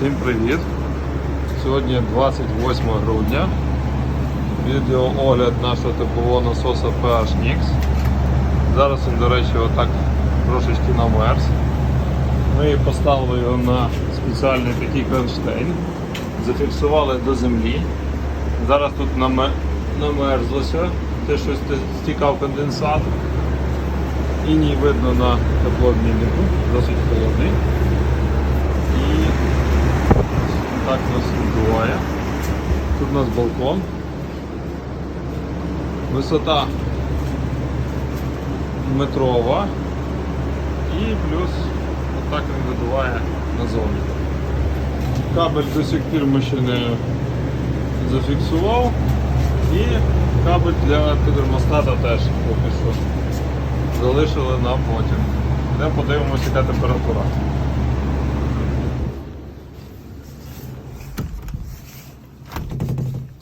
Всім привіт! Сьогодні 28 грудня. Відео огляд нашого теплового насоса PH Nix. Зараз він, до речі, отак трошечки намерз. Ми поставили його на спеціальний такий кронштейн, зафіксували до землі. Зараз тут намерзлося, те щось стікав конденсат. Іній видно на теплообміннику, досить холодний. Так нас відбуває. Тут у нас балкон. Висота метрова. І плюс отак він видуває назовні. Кабель до сих пір ми ще не зафіксував. І кабель для термостата теж поки що залишили на потім. Де подивимося, яка температура.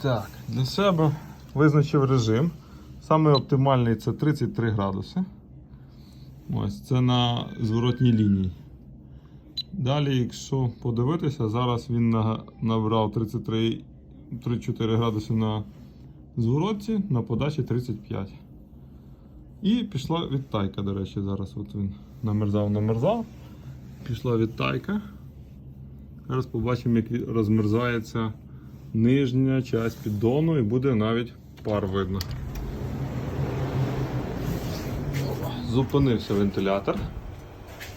Так, для себе визначив режим. Саме оптимальний це 33 градуси. Ось це на зворотній лінії. Далі, якщо подивитися, зараз він на- набрав 33 34 градуси на зворотці, на подачі 35. І пішла відтайка, до речі, зараз от він намерзав, намерзав. Пішла відтайка. Зараз побачимо, як розмерзається нижня часть піддону і буде навіть пар видно. Зупинився вентилятор,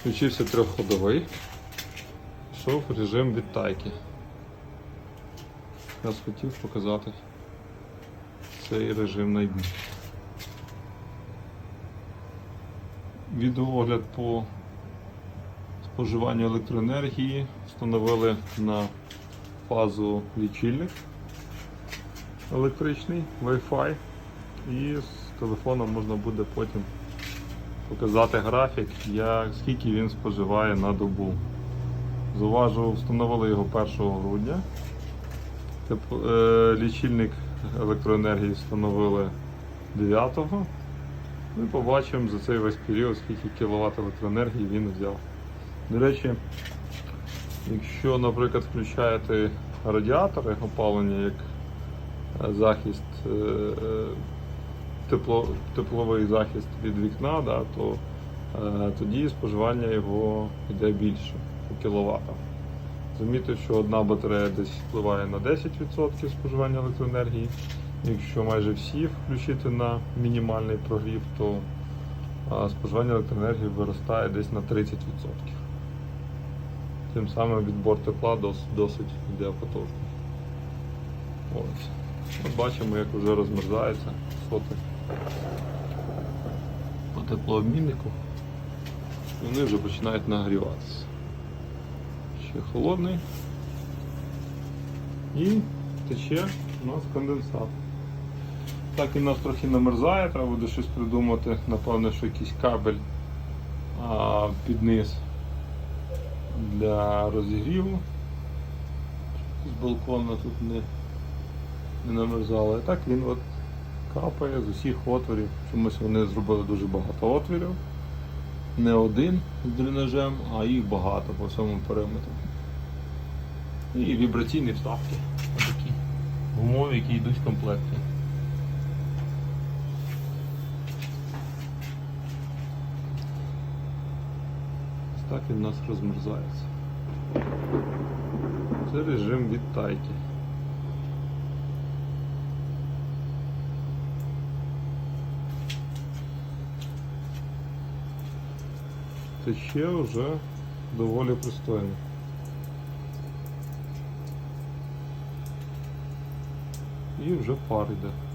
включився трьохходовий, пішов режим відтайки. Якраз хотів показати цей режим найбільше. Відеоогляд по споживанню електроенергії встановили на фазу лічильник електричний, Wi-Fi. І з телефона можна буде потім показати графік, як, скільки він споживає на добу. Зауважу, встановили його 1 грудня. Е, Лічильник електроенергії встановили 9-го. Ми побачимо за цей весь період, скільки кВт електроенергії він взяв. До речі, якщо, наприклад, включаєте радіатори опалення як е, захист, е, е, тепло, тепловий захист від вікна, да, то тоді споживання його йде більше по кіловатах. Замітив, що одна батарея десь впливає на 10% споживання електроенергії. Якщо майже всі включити на мінімальний прогрів, то споживання електроенергії виростає десь на 30%. Тим самим відбор тепла досить йде потужний. Ось. Бачимо, як вже розмерзається соти по теплообміннику. І вони вже починають нагріватися. Ще холодний. І тече у нас конденсат. Так у нас трохи намерзає, треба буде щось придумати. Напевно, що якийсь кабель а, під низ для розігріву. З балкона тут не, не намерзало. І так він от капає з усіх отворів. Чомусь вони зробили дуже багато отворів. Не один з дренажем, а їх багато по всьому периметру. І вібраційні вставки. Отакі гумові, які йдуть в комплекті. Так він у нас розмерзається. Це режим відтайки. Тече вже доволі пристойно. І вже пар йде.